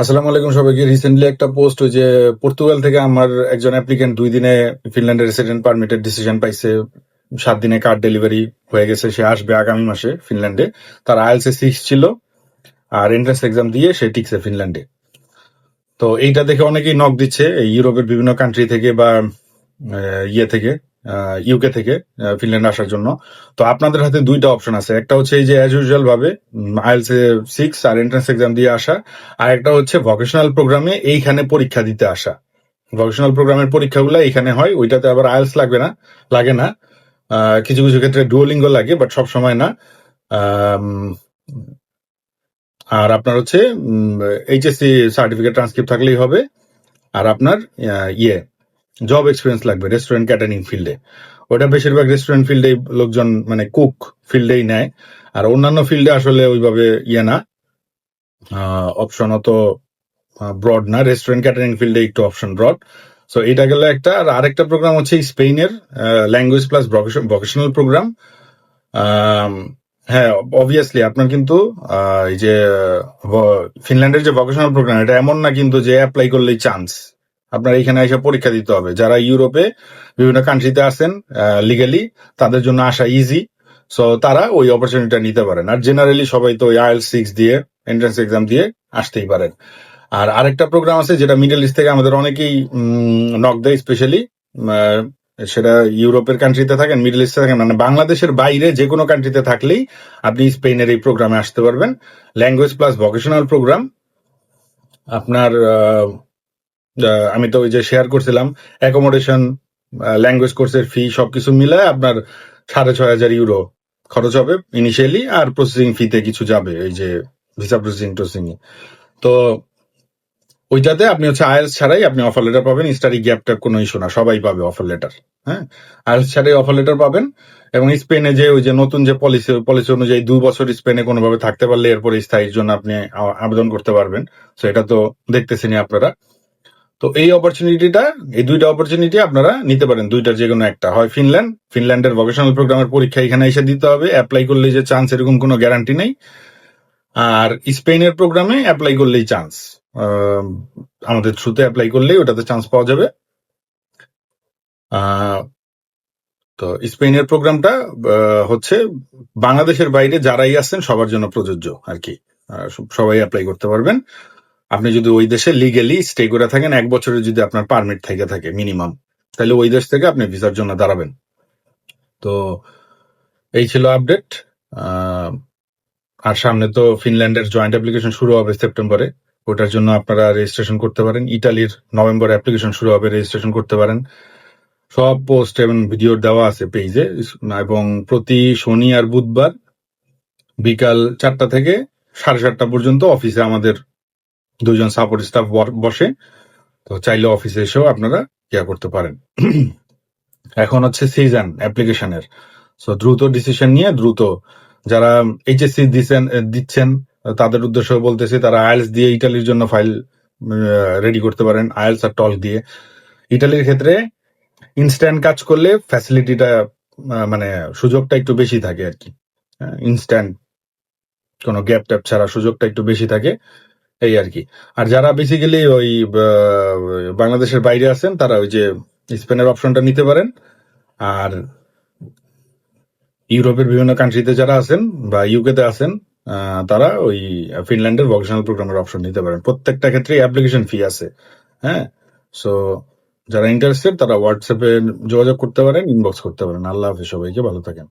আসসালামু আলাইকুম সবাইকে। রিসেন্টলি একটা পোস্ট যে পর্তুগাল থেকে আমার একজন অ্যাপ্লিকেন্ট দুই দিনে ফিনল্যান্ডের রেসিডেন্ট পারমিটের ডিসিশন পাইছে। সাত দিনে কার্ড ডেলিভারি হয়ে গেছে, সে আসবে আগামী মাসে ফিনল্যান্ডে তার আইএলসে সিক্স ছিল আর এন্ট্রান্স এক্সাম দিয়ে সে টিকছে ফিনল্যান্ডে তো এইটা দেখে অনেকেই নক দিচ্ছে। ইউরোপের বিভিন্ন কান্ট্রি থেকে বা ইয়ে থেকে। ইউকে থেকে ফিনল্যান্ড আসার জন্য। তো আপনাদের হাতে দুইটা অপশন আছে। একটা হচ্ছে এই যে অ্যাজ ইউজুয়াল ভাবে আইএলস সিক্স আর এন্ট্রান্স এক্সাম দিয়ে আসা। আর একটা হচ্ছে ভকেশনাল প্রোগ্রামে এইখানে পরীক্ষা দিতে আসা। ভকেশনাল প্রোগ্রামের পরীক্ষাগুলো এইখানে হয়, ওইটাতে আবার আইএলস লাগবে না, লাগে না। কিছু কিছু ক্ষেত্রে ডুয়োলিঙ্গো লাগে বাট সব সময় না। আর আপনার হচ্ছে এইচএসসি সার্টিফিকেট ট্রান্সক্রিপ্ট থাকলেই হবে। আর আপনার ইয়ে জব এক্সপিরিয়েন্স লাগবে রেস্টুরেন্ট ক্যাটারিং ফিল্ডে ওটা বেশিরভাগ রেস্টুরেন্ট ফিল্ডে লোকজন মানে কুক ফিল্ডেই নেয়। আর অন্যান্য ফিল্ডে আসলে ওইভাবে ইয়ে না। অপশন অত ব্রড না। রেস্টুরেন্ট ক্যাটারিং ফিল্ডে একটু অপশন ব্রড সো এটা গেল একটা। আর আরেকটা প্রোগ্রাম হচ্ছে স্পেনের ল্যাঙ্গুয়েজ প্লাস ভকেশনাল প্রোগ্রাম হ্যাঁ অবভিয়াসলি আপনার কিন্তু এই যে ফিনল্যান্ডের যে ভকেশনাল প্রোগ্রাম এটা এমন না কিন্তু যে অ্যাপ্লাই করলেই চান্স আপনার এখানে এসে পরীক্ষা দিতে হবে। যারা ইউরোপে, বিভিন্ন কান্ট্রিতে আছেন লিগালি তাদের জন্য আসা ইজি সো তারা ওই অপরচুনিটিটা নিতে পারেন। আর জেনারেলি সবাই তো আইএল সিক্স দিয়ে এন্ট্রান্স এক্সাম দিয়ে আসতেই পারেন। আর আরেকটা প্রোগ্রাম আছে যেটা মিডল ইস্ট থেকে আমাদের অনেকেই নক দেয় স্পেশালি সেটা ইউরোপের কান্ট্রিতে থাকেন মিডল ইস্টে থাকেন মানে বাংলাদেশের বাইরে যে কোনো কান্ট্রিতে থাকলেই আপনি স্পেনের এই প্রোগ্রামে আসতে পারবেন। ল্যাঙ্গুয়েজ প্লাস ভকেশনাল প্রোগ্রাম আপনার আমি তো ওই যে শেয়ার করছিলাম অ্যাকোমোডেশন ল্যাঙ্গুয়েজ কোর্সের ফি সবকিছু মিলায় আপনার সাড়ে ছয় হাজার ইউরো খরচ হবে ইনিশিয়ালি আর প্রসেসিং ফিতে কিছু যাবে, এই যে ভিসা প্রসেসিং টোসিং তো ওইটাতে আপনি হচ্ছে আইএলস ছাড়াই আপনি অফার লেটার পাবেন স্টাডি গ্যাপ ট্যাপ কোনো ইস্যু না, সবাই পাবে অফার লেটার হ্যাঁ? আইএলস ছাড়াই অফার লেটার পাবেন, এবং স্পেনে যে ওই যে নতুন যে পলিসি পলিসি অনুযায়ী দুই বছর স্পেনে কোনোভাবে থাকতে পারলে এরপরে স্থায়ীর জন্য আপনি আবেদন করতে পারবেন। তো এটা তো দেখতেছেনই আপনারা। তো এই অপরচুনিটিটা এই দুইটা অপরচুনিটি আপনারা নিতে পারেন। দুইটার যে কোনো একটা। হয় ফিনল্যান্ড ফিনল্যান্ডের ভোকেশনাল প্রোগ্রামের পরীক্ষা এখানে এসে দিতে হবে। অ্যাপ্লাই করলে যে চান্স এরকম কোনো গ্যারান্টি নেই। আর স্পেনের প্রোগ্রামে অ্যাপ্লাই করলেই চান্স আমাদের থ্রুতে অ্যাপ্লাই করলেই ওটাতে চান্স পাওয়া যাবে। তো স্পেনের প্রোগ্রামটা হচ্ছে বাংলাদেশের বাইরে যারাই আছেন সবার জন্য প্রযোজ্য আর কি। সবাই অ্যাপ্লাই করতে পারবেন। আপনি যদি ওই দেশে লিগেলি স্টে করে থাকেন, এক বছরের যদি আপনার পারমিট থেকে থাকে মিনিমাম তাহলে ওই দেশ থেকে আপনি ভিসার জন্য দাঁড়াবেন। তো এই ছিল আপডেট আর সামনে তো ফিনল্যান্ডের জয়েন্ট অ্যাপ্লিকেশন শুরু হবে সেপ্টেম্বরে ওটার জন্য আপনারা রেজিস্ট্রেশন করতে পারেন। ইটালির নভেম্বরে অ্যাপ্লিকেশন শুরু হবে রেজিস্ট্রেশন করতে পারেন। সব পোস্ট এবং ভিডিও দেওয়া আছে পেজে এবং প্রতি শনি আর বুধবার বিকাল চারটা থেকে সাড়ে সাতটা পর্যন্ত অফিসে আমাদের দুজন সাপোর্ট স্টাফ বসে, তো চাইলে অফিসে এসেও আপনারা ইয়া করতে পারেন। এখন হচ্ছে সিজন অ্যাপ্লিকেশনের সো দ্রুত ডিসিশন নিয়ে, দ্রুত যারা এইচএসসি দিচ্ছেন দিচ্ছেন, তাদের উদ্দেশ্য বলতেছি, তারা আয়েলস দিয়ে ইটালির জন্য ফাইল রেডি করতে পারেন আয়েলস আর টল দিয়ে। ইটালির ক্ষেত্রে ইনস্ট্যান্ট কাজ করলে ফ্যাসিলিটিটা মানে সুযোগটা একটু বেশি থাকে আর কি। ইনস্ট্যান্ট কোনো গ্যাপ ট্যাপ ছাড়া সুযোগটা একটু বেশি থাকে। এই আর কি আর যারা বেসিক্যালি ওই বাংলাদেশের বাইরে আছেন, তারা ওই যে স্পেনের অপশনটা নিতে পারেন। আর ইউরোপের বিভিন্ন কান্ট্রিতে যারা আছেন বা ইউকেতে আছেন তারা ওই ফিনল্যান্ডের ভকেশনাল প্রোগ্রামের অপশন নিতে পারেন। প্রত্যেকটা ক্ষেত্রে অ্যাপ্লিকেশন ফি আছে। হ্যাঁ? সো যারা ইন্টারেস্টেড তারা হোয়াটসঅ্যাপে যোগাযোগ করতে পারেন ইনবক্স করতে পারেন। আল্লাহ হাফিজ সবাইকে, ভালো থাকেন।